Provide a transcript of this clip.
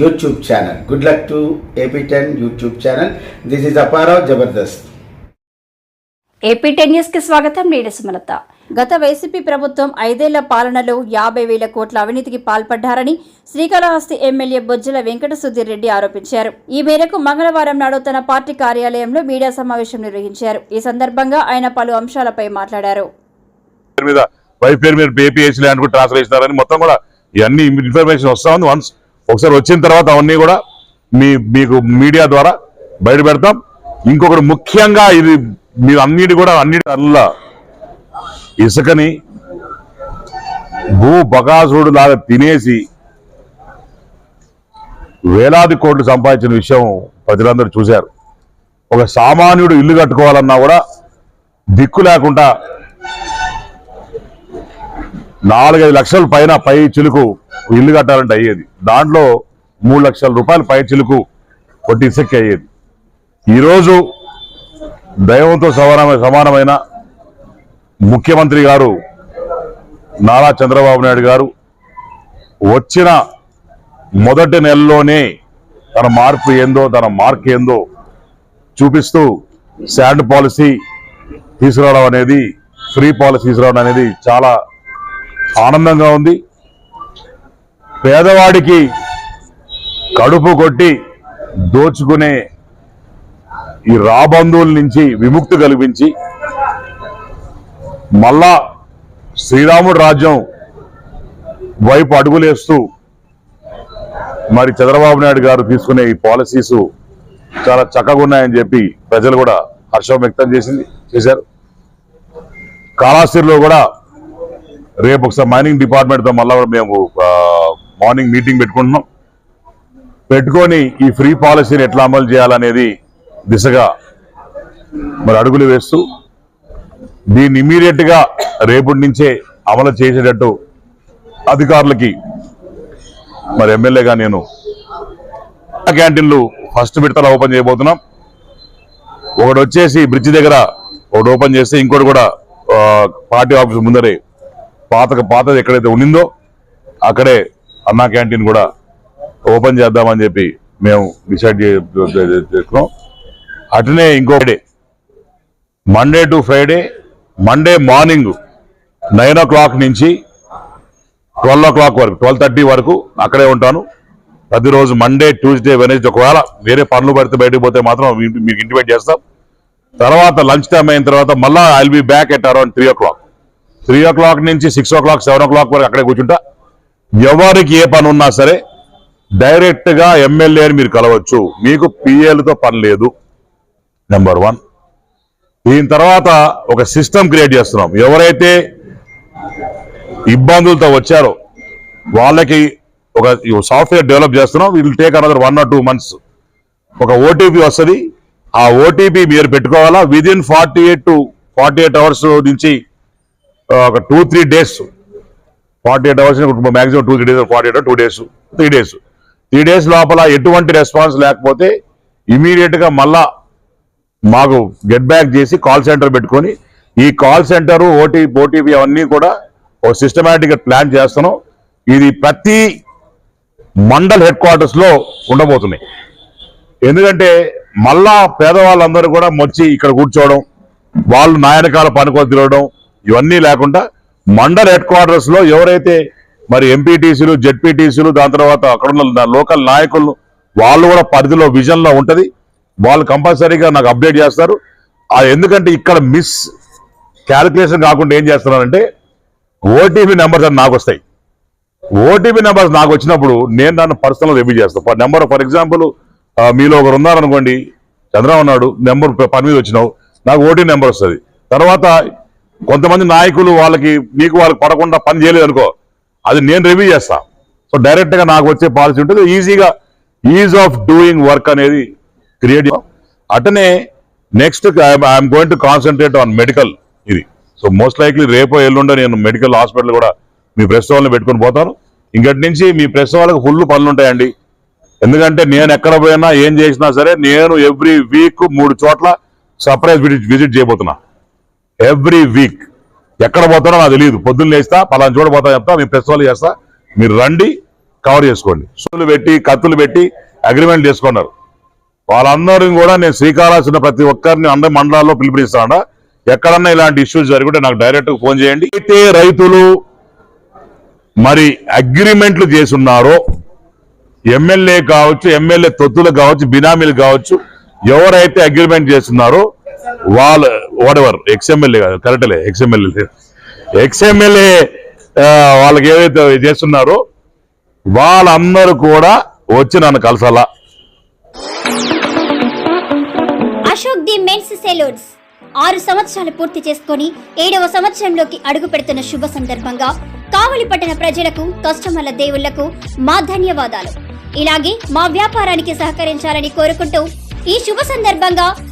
YouTube channel good luck to AP ten YouTube channel this is Apparao Jabardasth AP ten న్యూస్కి స్వాగతం. నేను సుమలత. గత YCP ప్రభుత్వం ఐదేళ్ళ పాలనలో యాభై వేల కోట్ల అవినీతికి పాల్పడ్డారని శ్రీకాళహస్తి ఎమ్మెల్యే బొజ్జల వెంకట సుధీర్ రెడ్డి ఆరోపించారు. ఈ మేరకు మంగళవారం నాడు తన పార్టీ కార్యాలయంలో మీడియా సమావేశం నిర్వహించారు. ఈ సందర్భంగా ఆయన పలు అంశాలపై మాట్లాడారు. మొత్తం కూడా ఇవన్నీ ఇన్ఫర్మేషన్ వస్తా ఉంది. వన్స్ ఒకసారి వచ్చిన తర్వాత అవన్నీ కూడా మీ మీకు మీడియా ద్వారా బయట పెడతాం. ఇంకొకటి ముఖ్యంగా ఇది మీరు అన్నిటి కూడా అన్నిటి అల్లా ఇసుకని భూ బకాసుడు లాగా తినేసి వేలాది కోట్లు సంపాదించిన విషయం ప్రజలందరూ చూశారు. ఒక సామాన్యుడు ఇల్లు కట్టుకోవాలన్నా కూడా దిక్కు లేకుండా నాలుగైదు లక్షల పైన పై చిలుకు ఇల్లు కట్టాలంటే అయ్యేది. దాంట్లో మూడు లక్షల రూపాయలు పై చిలుకు కొట్టి ఇసుక్కి అయ్యేది. ఈరోజు దైవంతో సమానమైన సమానమైన ముఖ్యమంత్రి గారు నారా చంద్రబాబు నాయుడు గారు వచ్చిన మొదటి నెలలోనే తన మార్పు ఏందో తన మార్క్ ఏందో చూపిస్తూ శాండ్ పాలసీ తీసుకురావడం అనేది ఫ్రీ పాలసీ తీసుకురావడం అనేది చాలా ఆనందంగా ఉంది. పేదవాడికి కడుపు కొట్టి దోచుకునే ఈ రాబంధువుల నుంచి విముక్తి కల్పించి మళ్ళా శ్రీరాముడు రాజ్యం వైపు అడుగులేస్తూ మరి చంద్రబాబు నాయుడు గారు తీసుకునే ఈ పాలసీస్ చాలా చక్కగా ఉన్నాయని చెప్పి ప్రజలు కూడా హర్షం వ్యక్తం చేసింది చేశారు. కాళాస్తిలో కూడా రేపు ఒకసారి మైనింగ్ డిపార్ట్మెంట్తో మళ్ళీ మేము మార్నింగ్ మీటింగ్ పెట్టుకుంటున్నాం. పెట్టుకొని ఈ ఫ్రీ పాలసీని ఎట్లా అమలు చేయాలనేది దిశగా మరి అడుగులు వేస్తూ దీన్ని ఇమీడియట్గా రేపటి నుంచే అమలు చేసేటట్టు అధికారులకి మరి ఎమ్మెల్యేగా నేను క్యాంటీన్లు ఫస్ట్ విడతలు ఓపెన్ చేయబోతున్నాం. ఒకటి వచ్చేసి బ్రిడ్జ్ దగ్గర ఒకటి ఓపెన్ చేస్తే ఇంకోటి కూడా పార్టీ ఆఫీస్ ముందరే పాత పాతది ఎక్కడైతే ఉండిందో అక్కడే అన్నా క్యాంటీన్ కూడా ఓపెన్ చేద్దామని చెప్పి మేము డిసైడ్ చేసుకున్నాం. అట్నే ఇంకో Friday Monday to Friday Monday morning nine o'clock నుంచి ట్వెల్వ్ ఓ క్లాక్ వరకు ట్వెల్వ్ థర్టీ వరకు అక్కడే ఉంటాను. ప్రతిరోజు మండే ట్యూస్డే వెనస్డే ఒకవేళ వేరే పనులు పడితే బయటకు పోతే మాత్రం మీకు ఇంటిమేట్ చేస్తాం. తర్వాత లంచ్ టైం అయిన తర్వాత మళ్ళీ I be back at around three o'clock three o'clock నుంచి six o'clock seven o'clock వరకు అక్కడే కూర్చుంటా. ఎవరికి ఏ పని ఉన్నా సరే డైరెక్ట్గా ఎమ్మెల్యే ఎమ్మెల్యేని మీరు కలవచ్చు. మీకు పిఏలతో పని లేదు. నెంబర్ వన్ దీని తర్వాత ఒక సిస్టమ్ క్రియేట్ చేస్తున్నాం. ఎవరైతే ఇబ్బందులతో వచ్చారో వాళ్ళకి ఒక సాఫ్ట్వేర్ డెవలప్ చేస్తున్నాం. Will take another one or two months ఒక ఓటీపీ వస్తుంది. ఆ ఓటీపీ మీరు పెట్టుకోవాలా? Within forty eight to forty eight hours నుంచి ఒక two three days forty eight hours maximum two three days forty eight two days three days three days లోపల ఎటువంటి response లేకపోతే ఇమీడియట్గా మళ్ళా మాకు గెట్ బ్యాక్ చేసి కాల్ సెంటర్ పెట్టుకొని ఈ కాల్ సెంటర్ ఓటీపీ ఓటీపీ అవన్నీ కూడా ఒక సిస్టమేటిక్గా ప్లాన్ చేస్తున్నాం. ఇది ప్రతి మండల్ హెడ్ క్వార్టర్స్లో ఉండబోతున్నాయి. ఎందుకంటే మళ్ళా పేదవాళ్ళందరూ కూడా వచ్చి ఇక్కడ కూర్చోవడం వాళ్ళు నాయనకాల పనుకొని తిరగడం ఇవన్నీ లేకుండా మండల్ హెడ్ క్వార్టర్స్లో ఎవరైతే మరి ఎంపీటీసీలు జెడ్పీటీసీలు దాని తర్వాత అక్కడ ఉన్న లోకల్ నాయకులు వాళ్ళు కూడా పరిధిలో విజన్లో ఉంటది. వాళ్ళు కంపల్సరీగా నాకు అప్డేట్ చేస్తారు. ఎందుకంటే ఇక్కడ మిస్ క్యాలిక్యులేషన్ కాకుండా ఏం చేస్తున్నారంటే ఓటీపీ నెంబర్స్ అని నాకు వస్తాయి. ఓటీపీ నెంబర్స్ నాకు వచ్చినప్పుడు నేను దాన్ని పర్సనల్ రివ్యూ చేస్తాను ఫర్ నెంబర్ ఫర్ ఎగ్జాంపుల్ మీలో ఒకరు ఉన్నారనుకోండి చంద్రబాబు నాయుడు నెంబర్ పని మీద వచ్చినావు నాకు ఓటీ నెంబర్ వస్తుంది. తర్వాత కొంతమంది నాయకులు వాళ్ళకి మీకు వాళ్ళకి పడకుండా పని చేయలేదు అనుకో అది నేను రివ్యూ చేస్తా. సో డైరెక్ట్గా నాకు వచ్చే పాలసీ ఉంటుంది. ఈజీగా ఈజ్ ఆఫ్ డూయింగ్ వర్క్ అనేది create అటనే next I'm going to concentrate on medical ఇది. సో మోస్ట్ లైక్లీ రేపో ఎల్లుండో నేను మెడికల్ హాస్పిటల్ కూడా మీ ప్రెస్ వాళ్ళని పెట్టుకొని పోతాను. ఇంకటి నుంచి మీ ప్రెస్ వాళ్ళకి ఫుల్ పనులు ఉంటాయండి. ఎందుకంటే నేను ఎక్కడ పోయినా ఏం చేసినా సరే నేను ఎవ్రీ వీక్ మూడు చోట్ల సర్ప్రైజ్ విజిట్ విజిట్ చేయబోతున్నా. ఎవ్రీ వీక్ ఎక్కడ పోతానో నాకు తెలియదు పొద్దున్న లేస్తా పలానా చోట పోతా చెప్తా మేము ప్రెస్ వాళ్ళు చేస్తా. మీరు రండి కవర్ చేసుకోండి. సూలు పెట్టి కత్తులు పెట్టి అగ్రిమెంట్ చేసుకున్నారు. వాళ్ళందరిని కూడా నేను శ్రీకాళాల్సిన ప్రతి ఒక్కరిని అందరి మండలాల్లో పిలుపునిస్తాను ఎక్కడన్నా ఇలాంటి ఇష్యూస్ జరిగితే నాకు డైరెక్ట్గా ఫోన్ చేయండి. అయితే రైతులు మరి అగ్రిమెంట్లు చేసున్నారో ఎమ్మెల్యే కావచ్చు ఎమ్మెల్యే తొత్తులు కావచ్చు బినామీలు కావచ్చు ఎవరైతే అగ్రిమెంట్ చేస్తున్నారో వాళ్ళ వాడెవర్ ఎక్స్ఎమ్మెల్యే కాదు కరెక్ట్లే ఎక్స్ఎమ్మెల్యే ఎక్స్ఎమ్మెల్యే వాళ్ళకి ఏదైతే చేస్తున్నారో వాళ్ళందరూ కూడా వచ్చి నన్ను కలసాలా. Ashok the men's salons. ఆరు సంవత్సరాలు పూర్తి చేసుకొని ఏడవ సంవత్సరంలోకి అడుగు పెడుతున్న శుభ సందర్భంగా కావలి పట్టణ ప్రజలకు కస్టమర్ల దేవుళ్ళకు మా ధన్యవాదాలు. ఇలాగే మా వ్యాపారానికి సహకరించాలని కోరుకుంటూ ఈ శుభ సందర్భంగా